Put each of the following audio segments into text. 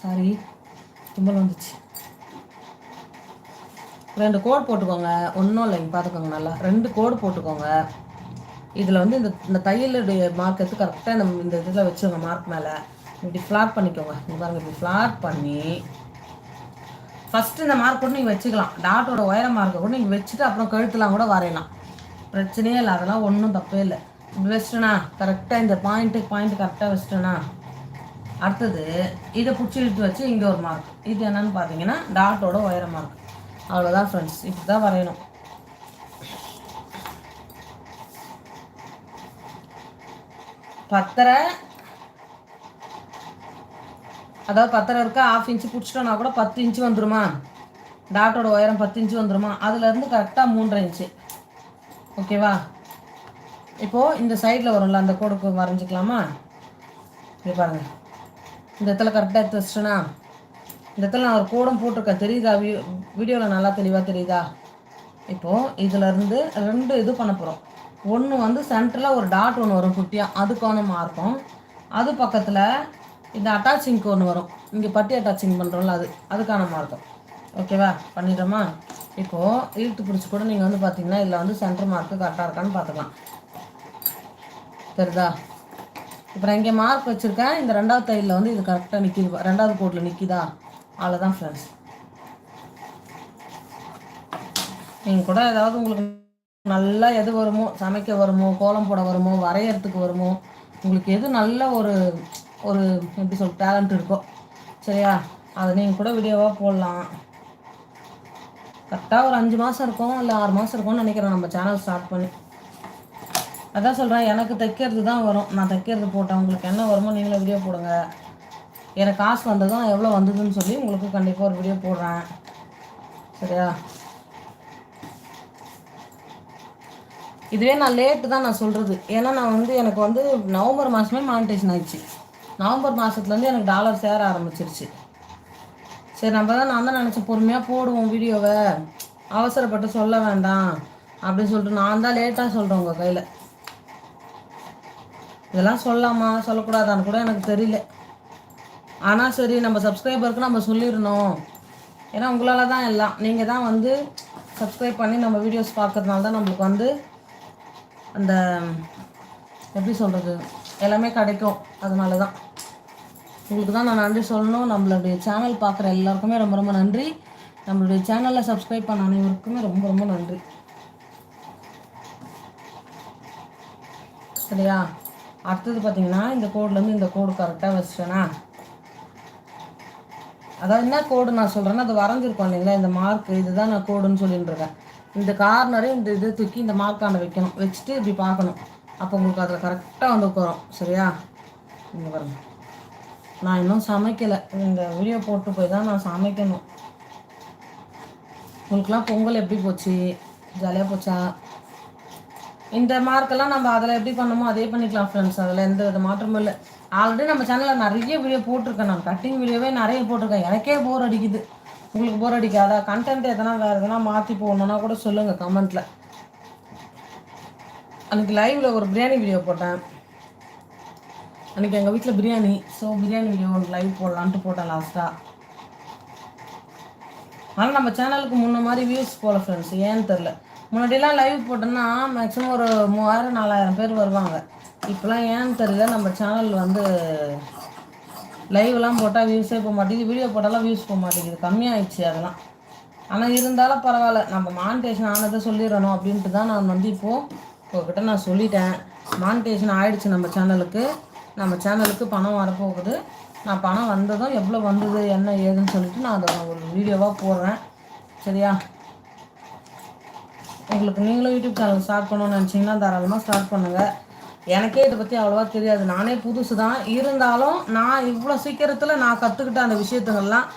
Sorry தும்பல் வந்துச்சு. ரெண்டு கோடு போட்டுக்கோங்க. ஒன்றும் இல்லைங்க. பார்த்துக்கோங்க நல்லா. ரெண்டு கோடு போட்டுக்கோங்க. இதில் வந்து இந்த இந்த தையலுடைய மார்க் எடுத்து கரெக்டாக நம்ம இந்த இதில் வச்சுருங்க மார்க் மேலே. இப்படி ஃப்ளாட் பண்ணிக்கோங்க. இங்க பாருங்க இப்படி ஃப்ளாட் பண்ணி ஃபஸ்ட்டு இந்த மார்க் கூட நீங்கள் வச்சுக்கலாம். டாட்டோட உயர மார்க்கை கூட நீங்கள் வச்சுட்டு அப்புறம் கழுத்துலாம் கூட வரையலாம். பிரச்சனையே இல்லை. அதெல்லாம் ஒன்றும் தப்பே இல்லை. இப்படி வச்சிட்டேனா? கரெக்டாக இந்த பாயிண்ட்டு பாயிண்ட்டு கரெக்டாக வச்சிட்டேனா? அடுத்தது இதை பிடிச்சி இழுத்து வச்சு இங்கே ஒரு மார்க் இது என்னன்னு பார்த்தீங்கன்னா டாட்டோட உயர மார்க் அவ்வளோதான் ஃப்ரெண்ட்ஸ் இப்படி தான் வரையணும். பத்தரை. அதாவது பத்தரை இருக்கா ஆஃப் இன்ச்சு பிடிச்சிட்டோன்னா கூட பத்து இன்ச்சு வந்துருமா? டாட்டோட உயரம் பத்து இன்ச்சு வந்துருமா? அதுலேருந்து கரெக்டாக மூன்றரை இன்ச்சு ஓகேவா இப்போது இந்த சைடில் வரும்ல அந்த கோடுக்கு வரைஞ்சிக்கலாமா? இது பாருங்கள் இந்த இடத்துல கரெக்டாக எடுத்து வச்சிட்டேன்னா இந்த இடத்துல நான் ஒரு கோடம் போட்டிருக்கேன். தெரியுதா? வீ வீடியோவில் நல்லா தெளிவாக தெரியுதா? இப்போது இதிலருந்து ரெண்டு இது பண்ண போகிறோம் ஒன்று வந்து சென்டரில் ஒரு டாட் ஒன்று வரும் குட்டியாக அதுக்கான மார்க்கும் அது பக்கத்தில் இந்த அட்டாச்சிங்க்கு ஒன்று வரும். இங்கே பட்டி அட்டாச்சிங் பண்ணுறோம்ல அது. அதுக்கான மார்க்கம் ஓகேவா பண்ணிட்டோமா? இப்போது இழுத்து பிடிச்சி கூட நீங்கள் வந்து பார்த்தீங்கன்னா இதில் வந்து சென்டர் மார்க்கு கரெக்டாக இருக்கான்னு பார்த்துக்கலாம். தெரியுதா? இப்போ நான் இங்கே மார்க் வச்சுருக்கேன். இந்த ரெண்டாவது தையலில் வந்து இது கரெக்டாக நிற்கிது ரெண்டாவது கோட்டில் நிற்கிதா அவ்வளோதான் ஃப்ரெண்ட்ஸ் நீங்கள் கூட ஏதாவது உங்களுக்கு நல்லா எது வருமோ சமைக்க வருமோ கோலம் போட வருமோ வரையறதுக்கு வருமோ உங்களுக்கு எது நல்ல ஒரு ஒரு எப்படி சொல் டேலண்ட் இருக்கோ சரியா? அதை நீங்கள் கூட வீடியோவாக போடலாம். கரெக்டாக ஒரு அஞ்சு மாதம் இருக்கும் இல்லை ஆறு மாதம் இருக்கும்னு நினைக்கிறேன். நம்ம சேனல் ஸ்டார்ட் பண்ணி. அதான் சொல்கிறேன் எனக்கு தைக்கிறது தான் வரும். நான் தைக்கிறது போட்டேன். உங்களுக்கு என்ன வருமோ நீங்களே வீடியோ போடுங்க. எனக்கு காசு வந்ததும் எவ்வளோ வந்ததுன்னு சொல்லி உங்களுக்கு கண்டிப்பாக ஒரு வீடியோ போடுறேன். சரியா? இதுவே நான் லேட்டு தான் நான் சொல்கிறது ஏன்னா நான் வந்து எனக்கு வந்து நவம்பர் மாதமே மானிட்டேஷன் ஆயிடுச்சு. நவம்பர் மாதத்துலேருந்து எனக்கு டாலர் சேர ஆரம்பிச்சிருச்சு. சரி நம்ம தான் நான் தான் நினச்சேன் பொறுமையாக போடுவோம் வீடியோவை அவசரப்பட்டு சொல்ல வேண்டாம் அப்படின்னு சொல்லிட்டு நான் தான் லேட்டாக சொல்கிறேன் உங்கள் கையில். இதெல்லாம் சொல்லலாமா? சொல்லக்கூடாதான்னு கூட எனக்கு தெரியல. ஆனால் சரி நம்ம சப்ஸ்கிரைபருக்கு நம்ம சொல்லிடணும். ஏன்னா உங்களால் தான் எல்லாம். நீங்கள் தான் வந்து சப்ஸ்கிரைப் பண்ணி நம்ம வீடியோஸ் பார்க்கறதுனால தான் நம்மளுக்கு வந்து அந்த எப்படி சொல்கிறது எல்லாமே கிடைக்கும். அதனால தான். உங்களுக்கு தான் நான் நன்றி சொல்லணும். நம்மளுடைய சேனல் பார்க்குற எல்லாருக்குமே ரொம்ப ரொம்ப நன்றி. நம்மளுடைய சேனலில் சப்ஸ்கிரைப் பண்ண அனைவருக்குமே ரொம்ப ரொம்ப நன்றி. சரியா? அடுத்தது பார்த்தீங்கன்னா இந்த கோடுலேருந்து இந்த கோடு கரெக்டாக வச்சிட்டேனா? அதாவது என்ன கோடு நான் சொல்கிறேன்னா அது வரைஞ்சிருக்கோம் இல்லைங்களா? இந்த மார்க் இதுதான் நான் கோடுன்னு சொல்லிட்டு இருக்கேன் இந்த கார்னரே இந்த இது தூக்கி இந்த மார்க்கான வைக்கணும். வச்சுட்டு இப்படி பார்க்கணும். அப்போ உங்களுக்கு அதில் கரெக்டாக வந்து உட்காரும். சரியா? இங்கே பாருங்க. நான் இன்னும் சமைக்கலை. இந்த வீடியோ போட்டு போய் தான் நான் சமைக்கணும். உங்களுக்குலாம் பொங்கல் எப்படி போச்சு? ஜாலியாக போச்சா? இந்த மார்க்கெல்லாம் நம்ம அதில் எப்படி பண்ணமோ அதே பண்ணிக்கலாம் ஃப்ரெண்ட்ஸ் அதில் எந்த வித மாற்றமும் இல்லை. ஆல்ரெடி நம்ம சேனலில் நிறைய வீடியோ போட்டிருக்கேன். நான் கட்டிங் வீடியோவே நிறைய போட்டிருக்கேன். எனக்கே போர் அடிக்குது. உங்களுக்கு போர் அடிக்காதா? கண்டென்ட் எதனா வேறு எதனா மாற்றி போடணுன்னா கூட சொல்லுங்கள் கமெண்ட்டில் அன்றைக்கி லைவில் ஒரு பிரியாணி வீடியோ போட்டேன். அன்றைக்கி எங்கள் வீட்டில் பிரியாணி ஸோ பிரியாணி வீடியோ ஒன்று லைவ் போடலான்ட்டு போட்டேன் லாஸ்ட்டாக ஆனால் நம்ம சேனலுக்கு முன்ன மாதிரி வியூஸ் போகல ஃப்ரெண்ட்ஸ் ஏன்னு தெரில முன்னாடிலாம் லைவ் போட்டோன்னா மேக்ஸிமம் ஒரு மூவாயிரம் நாலாயிரம் பேர் வருவாங்க. இப்போலாம் ஏன்னு தெரியல நம்ம சேனல் வந்து லைவ்லாம் போட்டால் வியூஸே போக மாட்டேங்குது. வீடியோ போட்டாலும் வியூஸ் போக மாட்டேங்குது. கம்மியாகிடுச்சு அதெல்லாம். ஆனால் இருந்தாலும் பரவாயில்ல. நம்ம மானிட்டேஷன் ஆனதை சொல்லிடணும் அப்படின்ட்டு தான் நான் வந்து இப்போது உங்ககிட்ட நான் சொல்லிட்டேன். மானிட்டேஷன் ஆகிடுச்சு நம்ம சேனலுக்கு நம்ம சேனலுக்கு பணம் வரப்போகுது. நான் பணம் வந்ததும் எவ்வளோ வந்தது என்ன ஏதுன்னு சொல்லிட்டு நான் அதை ஒரு வீடியோவாக போடுறேன். சரியா? உங்களுக்கு நீங்களும் யூடியூப் சேனல் ஸ்டார்ட் பண்ணணும்னு நினச்சிங்கன்னா தாராளமாக ஸ்டார்ட் பண்ணுங்கள் எனக்கே இதை பற்றி அவ்வளோவா தெரியாது. நானே புதுசு தான். இருந்தாலும் நான் இவ்வளோ சீக்கிரத்தில் நான் கற்றுக்கிட்ட அந்த விஷயத்துங்கள்லாம்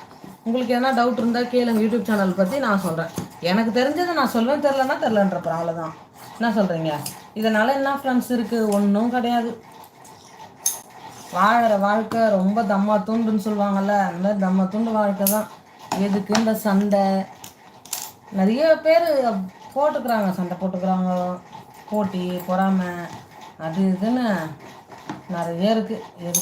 உங்களுக்கு எதனா டவுட் இருந்தால் கேளுங்க யூடியூப் சேனல் பற்றி நான் சொல்கிறேன் எனக்கு தெரிஞ்சதை நான் சொல்வேன். தெரிலன்னா தெரிலன்றப்பறம் அவ்வளோதான் என்ன சொல்கிறீங்க இதனால் என்ன ஃப்ரெண்ட்ஸ் இருக்குது ஒன்றும் கிடையாது. வாழற வாழ்க்கை ரொம்ப தம்மா துண்டுன்னு சொல்லுவாங்கள்ல அந்த மாதிரி தம்மா துண்டு வாழ்க்கை தான். எதுக்கு இந்த சண்டை? நிறைய பேர் போட்டுக்கிறாங்க சண்டை போட்டுக்கிறாங்க. போட்டி பொறாமை அது இதுன்னு நிறைய இருக்குது எது